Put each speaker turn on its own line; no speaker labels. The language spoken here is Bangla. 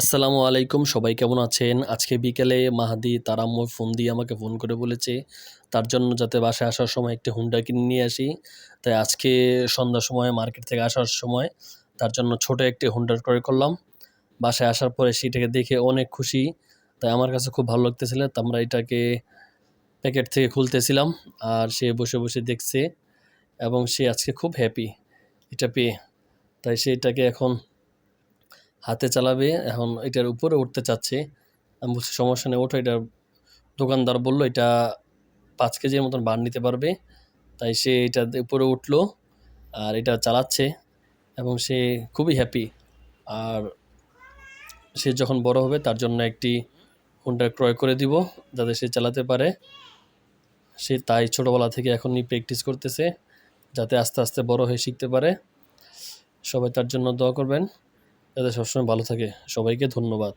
আসসালামু আলাইকুম, সবাই কেমন আছেন? আজকে বিকেলে মাহাদি তার ফোন দিয়ে আমাকে ফোন করে বলেছে, তার জন্য যাতে বাসায় আসার সময় একটি হুন্ডা কিনে নিয়ে আসি। তাই আজকে সন্ধ্যার সময়, মার্কেট থেকে আসার সময় তার জন্য ছোট একটি হুন্ডার ক্রয় করলাম। বাসায় আসার পরে সেটাকে দেখে অনেক খুশি। তাই আমার কাছে খুব ভালো লাগতেছিল, তো আমরা এটাকে প্যাকেট থেকে খুলতেছিলাম আর সে বসে বসে দেখছে এবং সে আজকে খুব হ্যাপি এটা পেয়ে। তাই সেটাকে এখন হাতে চালাবে, এখন এটার উপরে উঠতে চাচ্ছে। আমি বলছি, সমস্যা নেই, ওঠো। এটা দোকানদার বলল, এটা পাঁচ কেজির মতন বার নিতে পারবে। তাই সে এটা উপরে উঠল আর এটা চালাচ্ছে এবং সে খুবই হ্যাপি আর সে যখন বড় হবে, তার জন্য একটি হুন্ডা ক্রয় করে দিব যাতে সে চালাতে পারে। সে তাই ছোটোবেলা থেকে এখনই প্র্যাকটিস করতেছে যাতে আস্তে আস্তে বড় হয়ে শিখতে পারে। সবাই তার জন্য দোয়া করবেন। যাতে সবসময় ভালো থাকে। সবাইকে ধন্যবাদ।